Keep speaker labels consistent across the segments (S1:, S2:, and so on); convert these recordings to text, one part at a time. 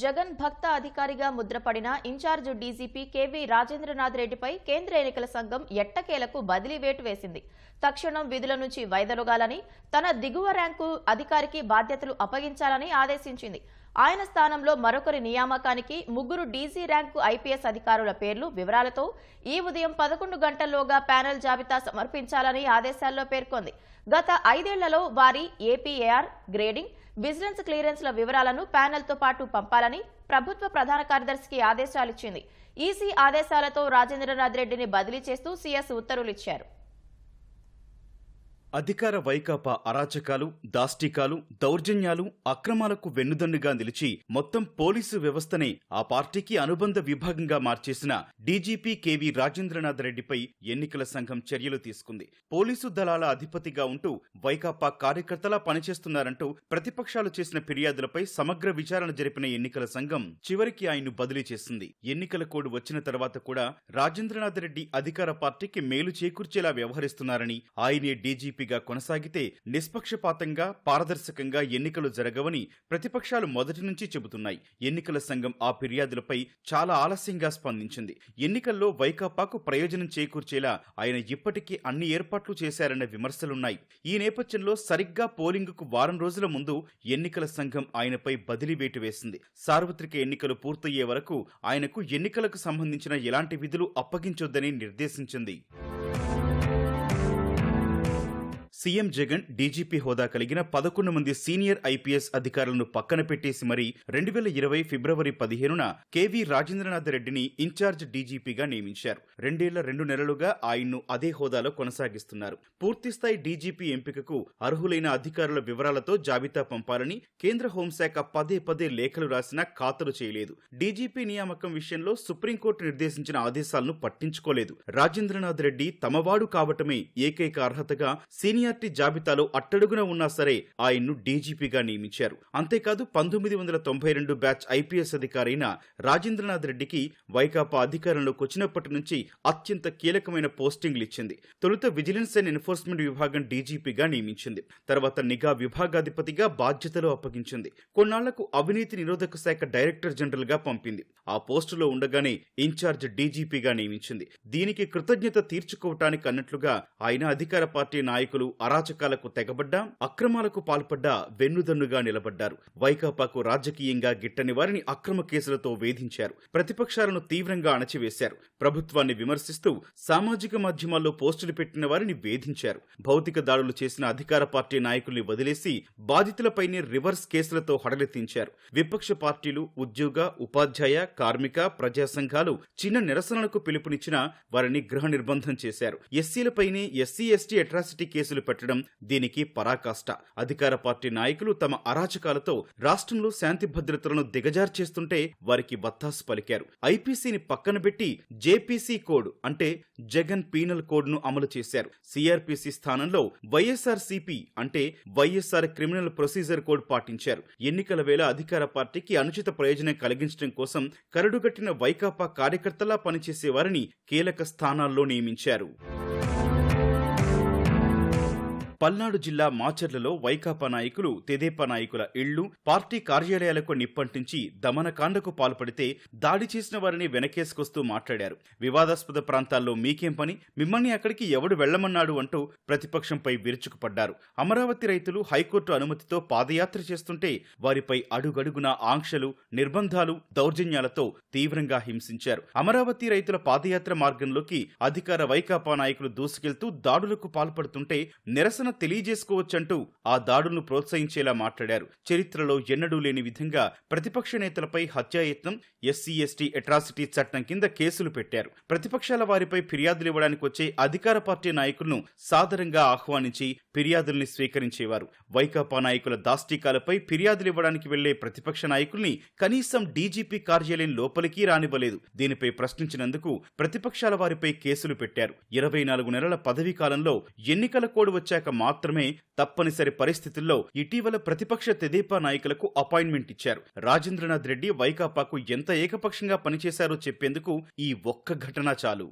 S1: జగన్ భక్త అధికారిగా ముద్రపడిన ఇన్ఛార్జ్ డీజీపీ కేవీ రాజేంద్రనాథ్ రెడ్డిపై కేంద్ర ఎన్నికల సంఘం ఎట్టకేలకు బదిలీ వేటు వేసింది. తక్షణం విధుల నుంచి వైదొలగాలని తన దిగువ ర్యాంకు అధికారికి బాధ్యతలు అప్పగించాలని ఆదేశించింది. ఆయన స్థానంలో మరొకరి నియామకానికి ముగ్గురు డీజీ ర్యాంకు ఐపీఎస్ అధికారుల పేర్లు వివరాలతో ఈ ఉదయం పదకొండు గంటల్లోగా ప్యానెల్ జాబితా సమర్పించాలని ఆదేశాల్లో పేర్కొంది. గత ఐదేళ్ళలో వారి ఏపీఏఆర్ గ్రేడింగ్ విజిలెన్స్ క్లియరెన్స్ల వివరాలను ప్యానెల్తో పాటు పంపాలని ప్రభుత్వ ప్రధాన కార్యదర్శికి ఆదేశాలిచ్చింది. ఈసీ ఆదేశాలతో రాజేంద్రనాథ్ రెడ్డిని బదిలీ చేస్తూ సీఎస్ ఉత్తర్వులు ఇచ్చారు
S2: అధికార వైకాపా అరాచకాలు దాష్టికాలు దౌర్జన్యాలు అక్రమాలకు వెన్నుదన్నుగా నిలిచి మొత్తం పోలీసు వ్యవస్థనే ఆ పార్టీకి అనుబంధ విభాగంగా మార్చేసిన డీజీపీ కేవీ రాజేంద్రనాథ్ రెడ్డిపై ఎన్నికల సంఘం చర్యలు తీసుకుంది. పోలీసు దళాల అధిపతిగా ఉంటూ వైకాపా కార్యకర్తలా పనిచేస్తున్నారంటూ ప్రతిపక్షాలు చేసిన ఫిర్యాదులపై సమగ్ర విచారణ జరిపిన ఎన్నికల సంఘం చివరికి ఆయన్ను బదిలీ చేసింది. ఎన్నికల కోడ్ వచ్చిన తర్వాత కూడా రాజేంద్రనాథ్ రెడ్డి అధికార పార్టీకి మేలు చేకూర్చేలా వ్యవహరిస్తున్నారని ఆయనే డీజీపీ డీజీపీగా కొనసాగితే నిష్పక్షపాతంగా పారదర్శకంగా ఎన్నికలు జరగవని ప్రతిపక్షాలు మొదటి నుంచి చెబుతున్నాయి. ఎన్నికల సంఘం ఆ ఫిర్యాదులపై చాలా ఆలస్యంగా స్పందించింది. ఎన్నికల్లో వైకాపాకు ప్రయోజనం చేకూర్చేలా ఆయన ఇప్పటికీ అన్ని ఏర్పాట్లు చేశారన్న విమర్శలున్నాయి. ఈ నేపథ్యంలో సరిగ్గా పోలింగుకు వారం రోజుల ముందు ఎన్నికల సంఘం ఆయనపై బదిలీ వేటు వేసింది. సార్వత్రిక ఎన్నికలు పూర్తయ్యే వరకు ఆయనకు ఎన్నికలకు సంబంధించిన ఎలాంటి విధులు అప్పగించొద్దని నిర్దేశించింది. సీఎం జగన్ డీజీపీ హోదా కలిగిన పదకొండు మంది సీనియర్ ఐపీఎస్ అధికారులను పక్కన పెట్టేసి మరీ రెండు వేల ఇరవై ఫిబ్రవరి పదిహేనున కేవీ రాజేంద్రనాథ్ రెడ్డిని ఇన్ఛార్జ్ డీజీపీగా నియమించారు. రెండేళ్ళ రెండు నెలలుగా ఆయన్ను అదే హోదాలో కొనసాగిస్తున్నారు. పూర్తిస్థాయి డీజీపీ ఎంపికకు అర్హులైన అధికారుల వివరాలతో జాబితా పంపాలని కేంద్ర హోంశాఖ పదే పదే లేఖలు రాసినా ఖాతరు చేయలేదు. డీజీపీ నియామకం విషయంలో సుప్రీంకోర్టు నిర్దేశించిన ఆదేశాలను పట్టించుకోలేదు. రాజేంద్రనాథ్ రెడ్డి తమవాడు కావటమే ఏకైక అర్హతగా సీనియర్ సీనియారిటీ జాబితాలో అట్టడుగున ఉన్నా సరే ఆయన్ను డీజీపీగా నియమించారు. అంతేకాదు పంతొమ్మిది వందల తొంభై రెండు బ్యాచ్ ఐపీఎస్ అధికారైన రాజేంద్రనాథ్ రెడ్డికి వైకాపా అధికారంలోకి వచ్చినప్పటి నుంచి అత్యంత కీలకమైన పోస్టింగ్లు ఇచ్చింది. తొలుత విజిలెన్స్ అండ్ ఎన్ఫోర్స్మెంట్ విభాగం డీజీపీగా నియమించింది. తర్వాత నిఘా విభాగాధిపతిగా బాధ్యతలు అప్పగించింది. కొన్నాళ్ళకు అవినీతి నిరోధక శాఖ డైరెక్టర్ జనరల్గా పంపింది. ఆ పోస్టులో ఉండగానే ఇన్ఛార్జ్ డీజీపీగా నియమించింది. దీనికి కృతజ్ఞత తీర్చుకోవటానికి అన్నట్లుగా ఆయన అధికార పార్టీ నాయకులు అరాచకాలకు తెగబడ్డా అక్రమాలకు పాల్పడ్డా వెన్నుదన్నుగా నిలబడ్డారు. వైకాపాకు రాజకీయంగా గిట్టని వారిని అక్రమ కేసులతో వేధించారు. ప్రతిపక్షాలను తీవ్రంగా అణచివేశారు. ప్రభుత్వాన్ని విమర్శిస్తూ సామాజిక మాధ్యమాల్లో పోస్టులు పెట్టిన వారిని వేధించారు. భౌతిక దాడులు చేసిన అధికార పార్టీ నాయకుల్ని వదిలేసి బాధితులపైనే రివర్స్ కేసులతో హడలెత్తించారు. విపక్ష పార్టీలు ఉద్యోగ ఉపాధ్యాయ కార్మిక ప్రజా సంఘాలు చిన్న నిరసనలకు పిలుపునిచ్చిన వారిని గృహ నిర్బంధం చేశారు. ఎస్సీలపైనే ఎస్సీ ఎస్టీ అట్రాసిటీ కేసులు పెట్టడం దీనికి పరాకాష్ట. అధికార పార్టీ నాయకులు తమ అరాచకాలతో రాష్ట్రంలో శాంతి భద్రతలను దిగజార్చేస్తుంటే వారికి బత్తాసు పలికారు. ఐపీసీని పక్కన పెట్టి జేపీసీ కోడ్ అంటే జగన్ పీనల్ కోడ్ను అమలు చేశారు. సిఆర్పీసీ స్థానంలో వైఎస్ఆర్ సిపి అంటే వైఎస్ఆర్ క్రిమినల్ ప్రొసీజర్ కోడ్ పాటించారు. ఎన్నికల వేళ అధికార పార్టీకి అనుచిత ప్రయోజనం కలిగించడం కోసం కరడుగట్టిన వైకాపా కార్యకర్తలా పనిచేసేవారిని కీలక స్థానాల్లో నియమించారు. పల్నాడు జిల్లా మాచర్లలో వైకాపా నాయకులు తెదేపా నాయకుల ఇళ్ళు పార్టీ కార్యాలయాలకు నిప్పంటించి దమనకాండకు పాల్పడితే దాడి చేసిన వారిని వెనకేసుకొస్తూ మాట్లాడారు. వివాదాస్పద ప్రాంతాల్లో మీకేం పని? మిమ్మల్ని అక్కడికి ఎవడు వెళ్ళమన్నాడు అంటూ ప్రతిపక్షంపై విరుచుకుపడ్డారు. అమరావతి రైతులు హైకోర్టు అనుమతితో పాదయాత్ర చేస్తుంటే వారిపై అడుగడుగున ఆంక్షలు నిర్బంధాలు దౌర్జన్యాలతో తీవ్రంగా హింసించారు. అమరావతి రైతుల పాదయాత్ర మార్గంలోకి అధికార వైకాపా నాయకులు దూసుకెళ్తూ దాడులకు పాల్పడుతుంటే నిరసన తెలియజేసుకోవచ్చంటూ ఆ దాడులను ప్రోత్సహించేలా మాట్లాడారు. చరిత్రలో ఎన్నడూ లేని విధంగా ప్రతిపక్ష నేతలపై హత్యాయత్నం ఎస్సీ ఎస్టీ అట్రాసిటీ చట్టం కింద కేసులు పెట్టారు. ప్రతిపక్షాల వారిపై ఫిర్యాదులు ఇవ్వడానికి వచ్చే అధికార పార్టీ నాయకులను సాదరంగా ఆహ్వానించి ఫిర్యాదుల్ని స్వీకరించేవారు. వైకాపా నాయకుల దాష్టికాలపై ఫిర్యాదులు ఇవ్వడానికి వెళ్ళే ప్రతిపక్ష నాయకుల్ని కనీసం డీజీపీ కార్యాలయం లోపలికి రానివ్వలేదు. దీనిపై ప్రశ్నించినందుకు ప్రతిపక్షాల వారిపై కేసులు పెట్టారు. ఇరవై నాలుగు నెలల పదవీ కాలంలో ఎన్నికల కోడ్ వచ్చాక మాత్రమే తప్పనిసరి పరిస్థితుల్లో ఇటీవల ప్రతిపక్ష తెదేపా నాయకులకు అపాయింట్మెంట్ ఇచ్చారు. రాజేంద్రనాథ్ రెడ్డి వైకాపాకు ఎంత ఏకపక్షంగా పనిచేశారో చెప్పేందుకు ఈ ఒక్క ఘటన చాలు.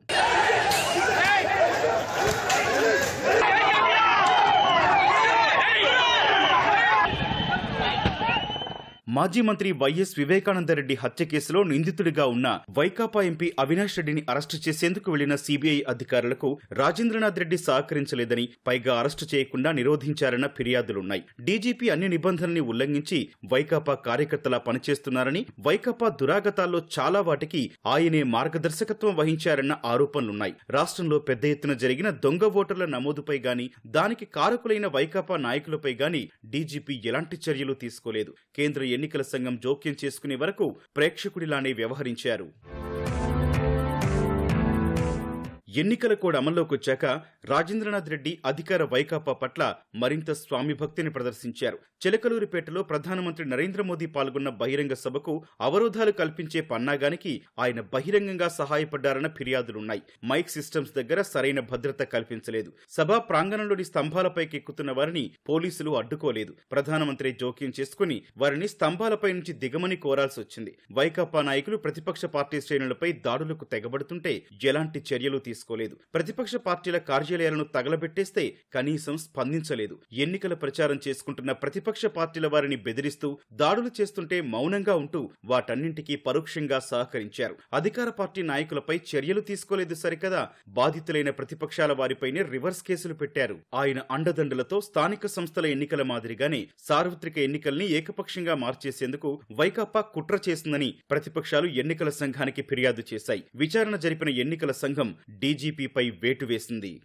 S2: మాజీ మంత్రి వైఎస్ వివేకానందరెడ్డి హత్య కేసులో నిందితుడిగా ఉన్న వైకాపా ఎంపీ అవినాష్ రెడ్డిని అరెస్టు చేసేందుకు వెళ్ళిన సీబీఐ అధికారులకు రాజేంద్రనాథ్ రెడ్డి సహకరించలేదని పైగా అరెస్టు చేయకుండా నిరోధించారన్న ఫిర్యాదులున్నాయి. డీజీపీ అన్ని నిబంధనల్ని ఉల్లంఘించి వైకాపా కార్యకర్తలా పనిచేస్తున్నారని వైకాపా దురాగతాల్లో చాలా వాటికి ఆయనే మార్గదర్శకత్వం వహించారన్న ఆరోపణలున్నాయి. రాష్ట్రంలో పెద్ద ఎత్తున జరిగిన దొంగ ఓటర్ల నమోదుపై గాని దానికి కారకులైన వైకాపా నాయకులపై గాని డీజీపీ ఎలాంటి చర్యలు తీసుకోలేదు. కేంద్ర ఎన్నికల సంఘం జోక్యం చేసుకునే వరకు ప్రేక్షకుడిలానే వ్యవహరించారు. ఎన్నికల కోడ్ అమల్లోకి వచ్చాక రాజేంద్రనాథ్ రెడ్డి అధికార వైకాపా పట్ల మరింత స్వామి భక్తిని ప్రదర్శించారు. చిలకలూరిపేటలో ప్రధానమంత్రి నరేంద్ర మోదీ పాల్గొన్న బహిరంగ సభకు అవరోధాలు కల్పించే పన్నాగానికి ఆయన బహిరంగంగా సహాయపడ్డారన్న ఫిర్యాదులున్నాయి. మైక్ సిస్టమ్స్ దగ్గర సరైన భద్రత కల్పించలేదు. సభా ప్రాంగణంలోని స్తంభాలపైకి ఎక్కుతున్న వారిని పోలీసులు అడ్డుకోలేదు. ప్రధానమంత్రి జోక్యం చేసుకుని వారిని స్తంభాలపై నుంచి దిగమని కోరాల్సి వచ్చింది. వైకాపా నాయకులు ప్రతిపక్ష పార్టీ శ్రేణులపై దాడులకు తెగబడుతుంటే ఎలాంటి చర్యలు తీసుకోలేదు. ప్రతిపక్ష పార్టీల కార్యాలయాలను తగలబెట్టేస్తే కనీసం స్పందించలేదు. ఎన్నికల ప్రచారం చేసుకుంటున్న ప్రతిపక్ష పార్టీల వారిని బెదిరిస్తూ దాడులు చేస్తుంటే మౌనంగా ఉంటూ వాటన్నింటికీ పరోక్షంగా సహకరించారు. అధికార పార్టీ నాయకులపై చర్యలు తీసుకోలేదు సరికదా బాధితులైన ప్రతిపక్షాల వారిపైనే రివర్స్ కేసులు పెట్టారు. ఆయన అండదండలతో స్థానిక సంస్థల ఎన్నికల మాదిరిగానే సార్వత్రిక ఎన్నికల్ని ఏకపక్షంగా మార్చేసేందుకు వైకాపా కుట్ర చేసిందని ప్రతిపక్షాలు ఎన్నికల సంఘానికి ఫిర్యాదు చేశాయి. విచారణ జరిపిన ఎన్నికల సంఘం డీజీపీపై వేటు వేసింది.